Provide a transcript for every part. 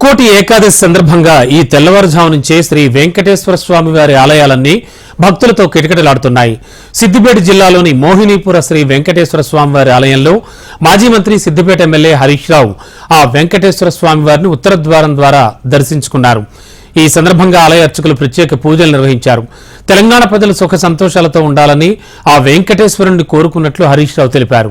కోటి ఏకాదశి సందర్భంగా ఈ తెల్లవారుజాము నుంచే శ్రీ వెంకటేశ్వర స్వామి వారి ఆలయాలన్నీ భక్తులతో కిటకిటలాడుతున్నాయి. సిద్దిపేట జిల్లాలోని మోహినీపుర శ్రీ వెంకటేశ్వర స్వామి వారి ఆలయంలో మాజీ మంత్రి సిద్దిపేట ఎమ్మెల్యే హరీష్ రావు ఆ వెంకటేశ్వర స్వామి వారిని ఉత్తర ద్వారం ద్వారా దర్శించుకున్నారు. ఈ సందర్భంగా ఆలయ అర్చకులు ప్రత్యేక పూజలు నిర్వహించారు. తెలంగాణ ప్రజలు సుఖ సంతోషాలతో ఉండాలని ఆ వెంకటేశ్వరుణ్ణి కోరుకున్నట్లు హరీష్ రావు తెలిపారు.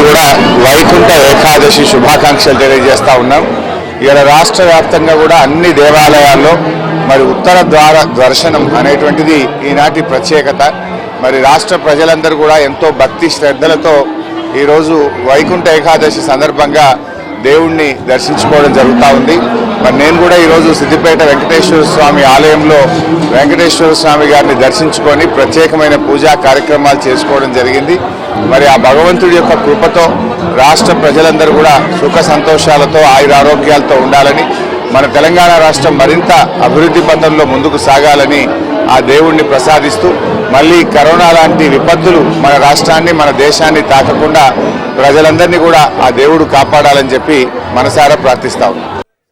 అందరికీ కూడా వైకుంఠ ఏకాదశి శుభాకాంక్షలు తెలియజేస్తూ ఉన్నాం. ఇక్కడ రాష్ట్ర వ్యాప్తంగా కూడా అన్ని దేవాలయాల్లో మరి ఉత్తర ద్వార దర్శనం అనేటువంటిది ఈనాటి ప్రత్యేకత. మరి రాష్ట్ర ప్రజలందరూ కూడా ఎంతో భక్తి శ్రద్ధలతో ఈరోజు వైకుంఠ ఏకాదశి సందర్భంగా దేవుణ్ణి దర్శించుకోవడం జరుగుతూ ఉంది. మరి నేను కూడా ఈరోజు సిద్దిపేట వెంకటేశ్వర స్వామి ఆలయంలో వెంకటేశ్వర స్వామి గారిని దర్శించుకొని ప్రత్యేకమైన పూజా కార్యక్రమాలు చేసుకోవడం జరిగింది. మరి ఆ భగవంతుడి యొక్క కృపతో రాష్ట్ర ప్రజలందరూ కూడా సుఖ సంతోషాలతో ఆయుర ఆరోగ్యాలతో ఉండాలని మన తెలంగాణ రాష్ట్రం మరింత అభివృద్ధి పథంలో ముందుకు సాగాలని ఆ దేవుణ్ణి ప్రసాదిస్తూ మళ్ళీ కరోనా లాంటి విపత్తులు మన రాష్ట్రాన్ని మన దేశాన్ని తాకకుండా ప్రజలందరినీ కూడా ఆ దేవుడు కాపాడాలని చెప్పి మనసారా ప్రార్థిస్తా ఉన్నాం.